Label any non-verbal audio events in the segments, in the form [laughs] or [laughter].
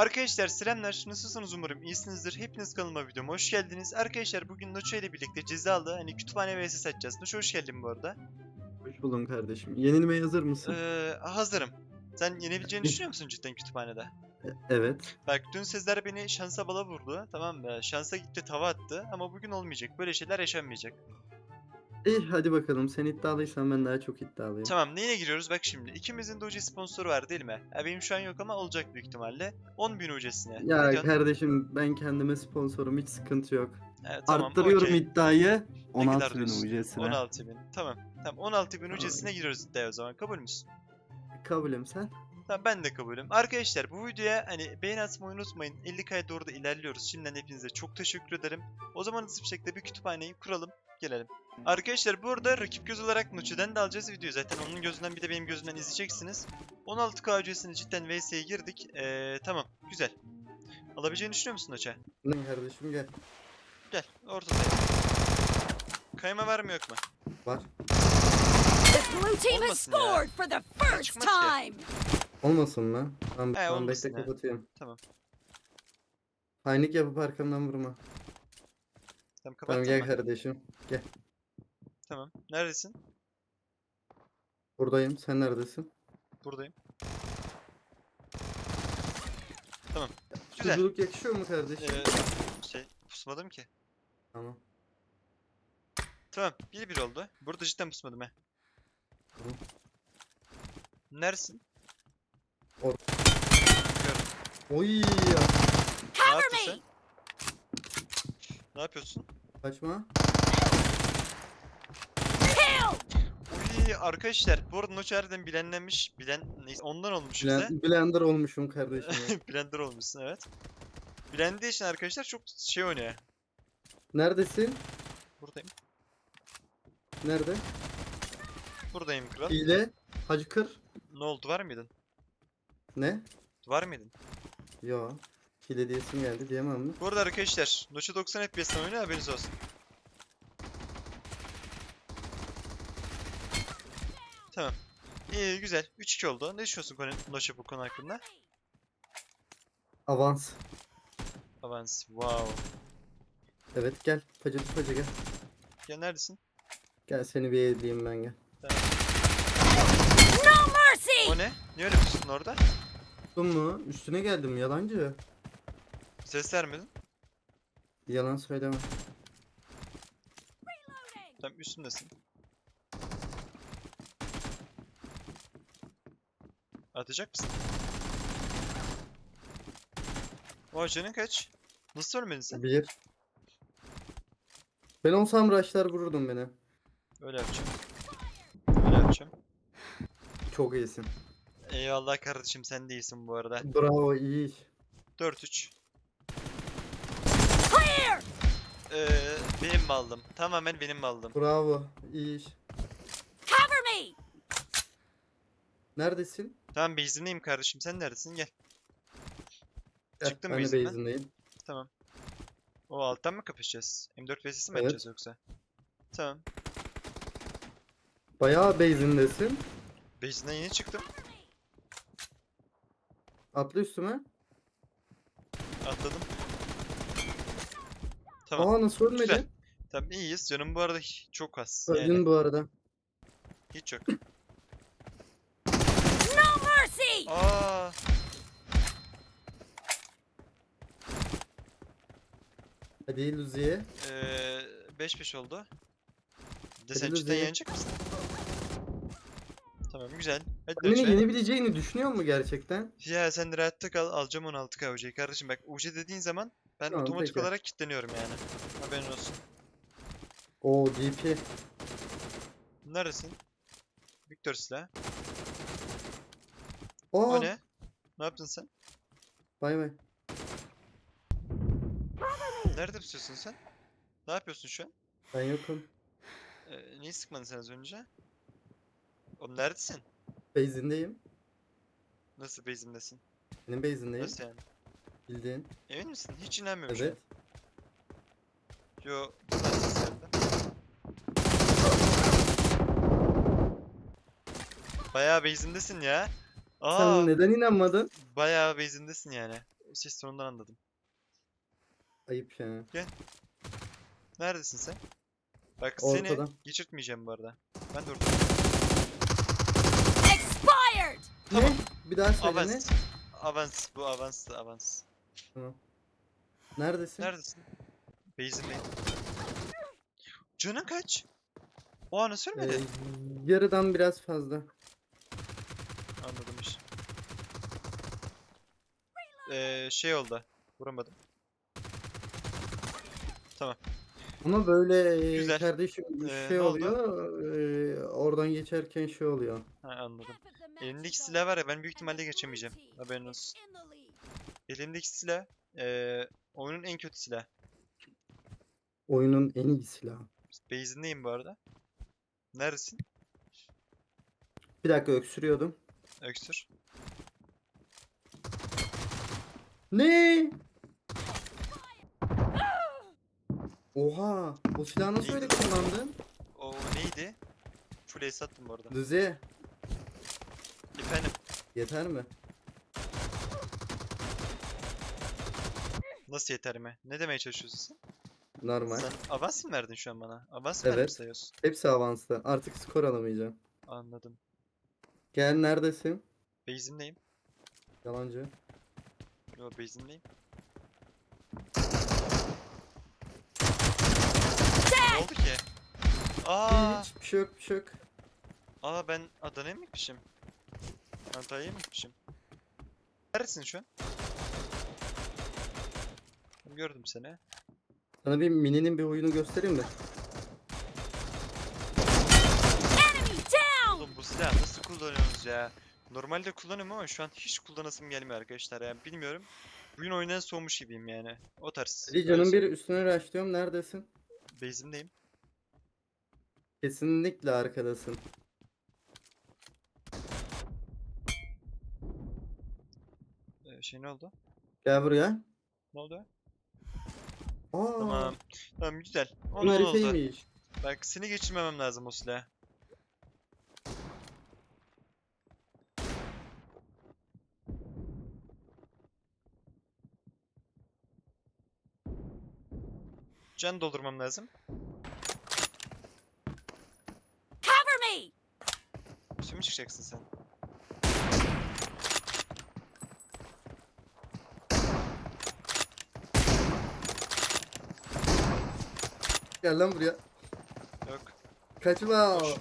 Arkadaşlar selamlar. Nasılsınız umarım iyisinizdir. Hepiniz kanalıma videoma hoş geldiniz. Arkadaşlar bugün Noço ile birlikte cezalı hani kütüphane vs açacağız. Noço hoş geldin bu arada. Hoş buldum kardeşim. Yenilmeye hazır mısın? Ee, hazırım. Sen yenebileceğini [laughs] düşünüyor musun cidden kütüphanede? E- evet. Bak dün Sezer beni şansa bala vurdu. Tamam mı? Şansa gitti tava attı. Ama bugün olmayacak. Böyle şeyler yaşanmayacak. İyi hadi bakalım. Sen iddialıysan ben daha çok iddialıyım. Tamam neyine giriyoruz? Bak şimdi. ikimizin de UC sponsoru var değil mi? Ya benim şu an yok ama olacak büyük ihtimalle. 10.000 UC'sine. Ne Ya diyorsun? kardeşim ben kendime sponsorum hiç sıkıntı yok. Evet, tamam, Arttırıyorum okey. iddiayı. Ne kadar 16 bin diyorsun? UC'sine. 16.000. Tamam. Tamam 16.000 Tamam. UC'sine giriyoruz iddiaya o zaman. Kabul müsün? Kabulüm sen. Tamam ben de kabulüm. Arkadaşlar bu videoya hani beğeni atmayı unutmayın. 50k'ya doğru da ilerliyoruz. Şimdiden hepinize çok teşekkür ederim. O zaman hızlı bir şekilde bir kütüphaneyi kuralım. Gelelim. Arkadaşlar bu arada rakip göz olarak Nuçe'den de alacağız videoyu. Zaten onun gözünden bir de benim gözümden izleyeceksiniz. 16k ücretini cidden VS'ye girdik. Ee, tamam güzel. Alabileceğini düşünüyor musun Nuçe? Ne kardeşim gel. Gel ortadayım. Kayma var mı yok mu? Var. The blue team has Olmasın ya. scored for the first çıkmaz ki. time. Olmasın mı? Tamam, He, tamam olmasın bekle ya. kapatıyorum. Tamam. Hainlik yapıp arkamdan vurma. Tamam Tamam gel mı? kardeşim. Gel. Tamam. Neredesin? Buradayım. Sen neredesin? Buradayım. Tamam. Güzel. Suculuk yakışıyor mu kardeşim? Ee, şey pusmadım ki. Tamam. Tamam. 1-1 oldu. Burada cidden pusmadım he. Tamam. Neresin? Oy ya. Cover me. sen? Ne yapıyorsun? Kaçma. Uy arkadaşlar bu arada Noç harbiden bilenlenmiş. Bilen neyse ondan olmuş. Blen- Blender olmuşum kardeşim. ya. [laughs] Blender olmuşsun evet. Bilendiği için arkadaşlar çok şey oynuyor. Neredesin? Buradayım. Nerede? Buradayım kral. Hile. Hacı kır. Ne oldu var mıydın? Ne? Var mıydın? Yo. Hile diyesim geldi diyemem mi? Bu arada arkadaşlar Noç'a 90 FPS'ten oynuyor haberiniz olsun. Tamam. İyi güzel. 3-2 oldu. Ne düşünüyorsun konu Noç'a bu konu hakkında? Avans. Avans. Wow. Evet gel. Pacı pacı gel. Ya neredesin? Gel seni bir eleyeyim ben gel. No mercy. O ne? Niye öyle yapıyorsun orada? Tuttun mu? Üstüne geldim yalancı. Ses vermedin. Yalan söyleme. Tamam üstündesin. Atacak mısın? O canın kaç? Nasıl ölmedin sen? Bir. Ben olsam rushlar vururdum beni. Öyle yapacağım. Öyle yapacağım. Çok iyisin. Eyvallah kardeşim sen de iyisin bu arada. Bravo iyi iş. 4-3. Ee, benim mi aldım? Tamamen benim mi aldım? Bravo iyi iş. Cover me. Neredesin? Tamam base'indeyim kardeşim sen neredesin? Gel. Gel, Çıktın ben de base'inden. base'indeyim. Tamam. O alttan mı kapışacağız? M4 vs mi Evet. açacağız yoksa? Tamam. Bayağı base'indesin. Base'inden yeni çıktım. Atla üstüme. Atladım. Tamam. Aa nasıl ölmedi? Güzel. Tamam iyiyiz. Canım bu arada çok az. Öldün Yani bu arada. hiç yok. No mercy. Aa. Hadi Luzi'ye. Eee 5-5 oldu. De Hadi Luzi. cidden yenecek misin? Tamam güzel. Hadi Beni Löçe. yenebileceğini düşünüyor mu gerçekten? Ya sen de rahatta kal. Alacağım 16k UC'yi kardeşim. Bak UC dediğin zaman ben Tamam, otomatik peki. olarak kilitleniyorum yani. Haberin olsun. Oo DP. Neredesin? Victor silah. Aa. O ne? Ne yaptın sen? Bay bay. Nerede pusuyorsun sen? Ne yapıyorsun şu an? Ben yokum. Ee, niye sıkmadın sen az önce? Oğlum neredesin? Base'indeyim. Nasıl base'imdesin? Benim base'indeyim. Nasıl yani? Bildiğin. Emin misin? Hiç inanmıyorum. Evet. Yo, ses geldi. Bayağı base'indesin ya. Aa, Sen neden inanmadın? bayağı base'indesin yani. ses tonundan anladım. Ayıp ya. Neredesin sen? Bak Ortada. seni geçirtmeyeceğim bu arada. Ben de orada. Expired! Tamam. Ne? Bir daha söyle ne? Avans. Avans. Bu avans. Avans. Neredesin? Neredesin? Base'indeyim. Canın kaç? O anı Ee, sürmedi. yarıdan biraz fazla. Anladım iş. Ee, şey oldu. Vuramadım. Ama böyle e, Güzel. kardeşim Ee, şey ne oldu? oluyor. e, oradan geçerken şey oluyor. Ha anladım. Elimdeki silah var ya ben büyük ihtimalle geçemeyeceğim. Haberin olsun. Elimdeki silah ee, oyunun en kötü silahı. Oyunun en iyi silahı. Base'indeyim bu arada. Neredesin? Bir dakika öksürüyordum. Öksür. Ne? Oha! O silahı nasıl öyle kullandın? O neydi? Full ace attım bu arada. Düze. Efendim. Yeter mi? Nasıl yeter mi? Ne demeye çalışıyorsun sen? Normal. Sen avans mı verdin şu an bana? Avans mı Evet. sayıyorsun? Hepsi avansta. Artık skor alamayacağım. Anladım. Gel neredesin? Base'imdeyim. Yalancı. Yo base'imdeyim. Ne oldu ki? Aa, Hiç bir şey yok bir şey yok. aa ben Adana'ya mı gitmişim? Antalya'ya mı gitmişim? Neredesin şu an? Gördüm seni. Sana bir mininin bir oyunu göstereyim mi? Oğlum bu silahı nasıl kullanıyorsunuz ya? Normalde kullanıyorum ama şu an hiç kullanasım gelmiyor arkadaşlar ya. Bilmiyorum. Bugün oyundan soğumuş gibiyim yani. O tarz. Ali canım bir üstüne rushlıyorum. Neredesin? Base'imdeyim. Kesinlikle arkadasın. Ee, şey ne oldu? Gel buraya. Ne oldu? Aa, Tamam. Tamam güzel. bu Onun oldu. harifeymiş. Bak seni geçirmemem lazım o silahı. Can doldurmam lazım. Cover me! Mi çıkacaksın sen? Gel lan buraya. Yok. Kaçma. Koş.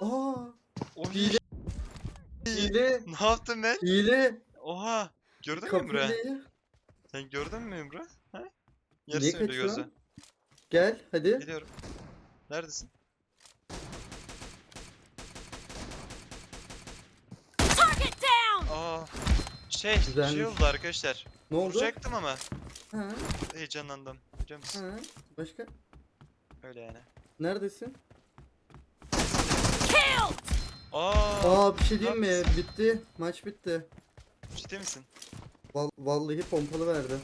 Aa, O hile. Hile. Ne yaptın ben? Hile. Oha. Gördün mü Emre? Sen gördün mü Emre? Ha? Yarısı öyle gözü. Gel hadi. Geliyorum. Neredesin? Target down! Aa. Şey, şey Güzelmiş. oldu arkadaşlar. Ne oldu? Vuracaktım ama Ha, heyecanlandım. Biliyor musun? ha. Başka? Öyle yani. Neredesin? Aa, Aa bir şey diyeyim mi? Bitti. Maç bitti. ciddi misin? Val- vallahi pompalı verdi.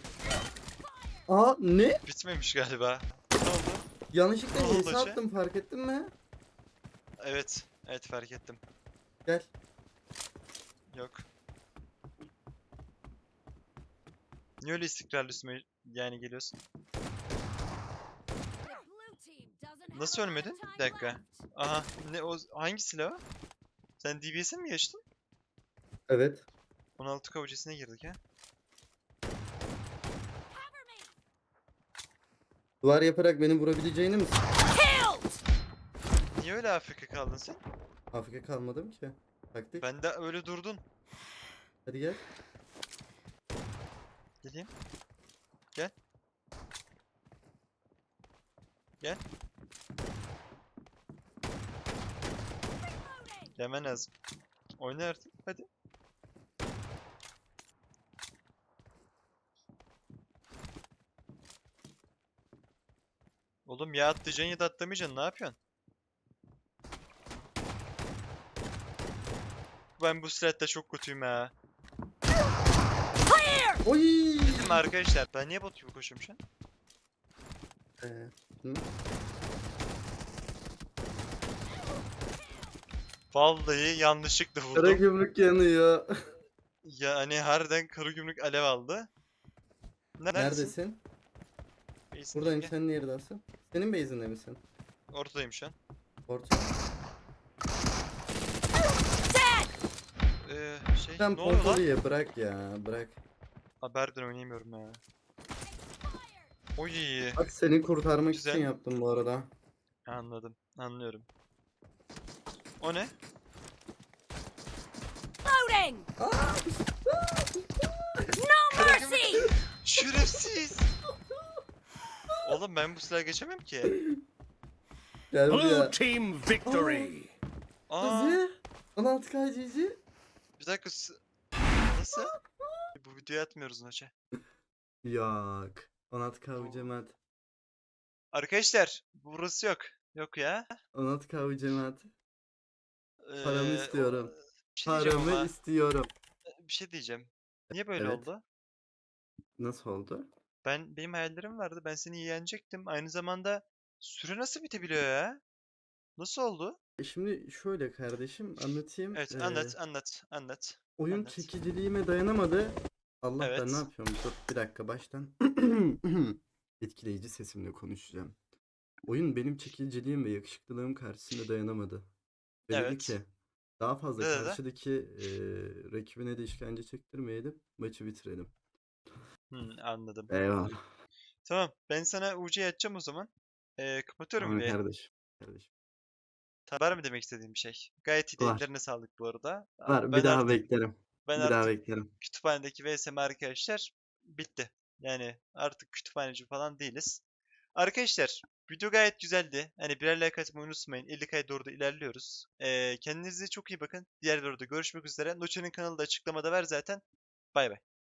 Aa ne? Bitmemiş galiba. Ne oldu? Yanlışlıkla Ne oldu HS attım fark ettin mi? Evet, evet fark ettim. Gel. Yok. Niye öyle istikrarlı üstüme yani geliyorsun? Nasıl ölmedin? Bir dakika. Aha, ne o hangi silah? Sen DBS'e mi geçtin? Evet. 16 kavucesine girdik ha. Duvar yaparak beni vurabileceğini mi? Niye öyle AFK kaldın sen? Afrika kalmadım ki. Taktik. Ben de öyle durdun. Hadi gel. Geleyim. Gel. Gel. Gelmen lazım. Oyna artık. Hadi. Oğlum ya atlayacaksın ya da atlamayacaksın. Ne yapıyorsun? Ben bu silahta çok kötüyüm ha. Oy! Arkadaşlar? Ben niye bot gibi koşuyorum şu an? Ee, hı? Vallahi yanlışlıkla Kara vurdum. gümrük yanıyor. [laughs] Yani harbiden Karagümrük alev aldı. Neredesin? Neredesin? Base'in Buradayım sen neredesin? Senin base'inde misin? Ortadayım şu an. Dead! Ee, şey Sen ne oluyor lan? bırak ya bırak. Haberden oynayamıyorum ya. Oy. Bak seni kurtarmak Güzel. için yaptım bu arada. Anladım. Anlıyorum. O ne? Loading! No mercy! Şerefsiz. Oğlum ben bu silahı geçemem ki. Gel Blue buraya. team victory. Aa, Hızlı. 16 KCC. bir dakika. s- Nasıl? Bu videoyu atmıyoruz maça. Yok. 16 KV cemaat. Arkadaşlar burası yok. Yok ya. 16 KV cemaat. Ee, Paramı o- istiyorum. Bir şey diyeceğim Paramı ama. istiyorum. Bir şey diyeceğim. Niye böyle Evet. oldu? Nasıl oldu? Ben benim hayallerim vardı. Ben seni yenecektim. Aynı zamanda süre nasıl bitebiliyor ya? Nasıl oldu? E şimdi şöyle kardeşim anlatayım. Evet Ee, anlat anlat anlat. oyun anlat. çekiciliğime dayanamadı. Allah ben Evet. ne yapıyorum? Dur bir dakika baştan. [clears throat] Etkileyici sesimle konuşacağım. Oyun benim çekiciliğim ve yakışıklılığım karşısında dayanamadı. Ve dedi Evet. ki daha fazla Ne dedi? karşıdaki e, rakibine de işkence çektirmeyelim, maçı bitirelim. Hmm, anladım. Eyvallah. Tamam. Ben sana UC açacağım o zaman. Ee, kapatıyorum Tamam bir. kardeşim. Kardeşim. Var mı demek istediğim bir şey? Gayet iyi de Var. ellerine sağlık bu arada. Aa, Var ben bir daha artık, beklerim. ben bir daha artık beklerim. kütüphanedeki VSM arkadaşlar bitti. Yani artık kütüphaneci falan değiliz. Arkadaşlar video gayet güzeldi. Hani birer like atmayı unutmayın. 50K'ya doğru da ilerliyoruz. Ee, kendinize çok iyi bakın. Diğer videoda görüşmek üzere. Noçe'nin kanalı da açıklamada var zaten. Bay bay.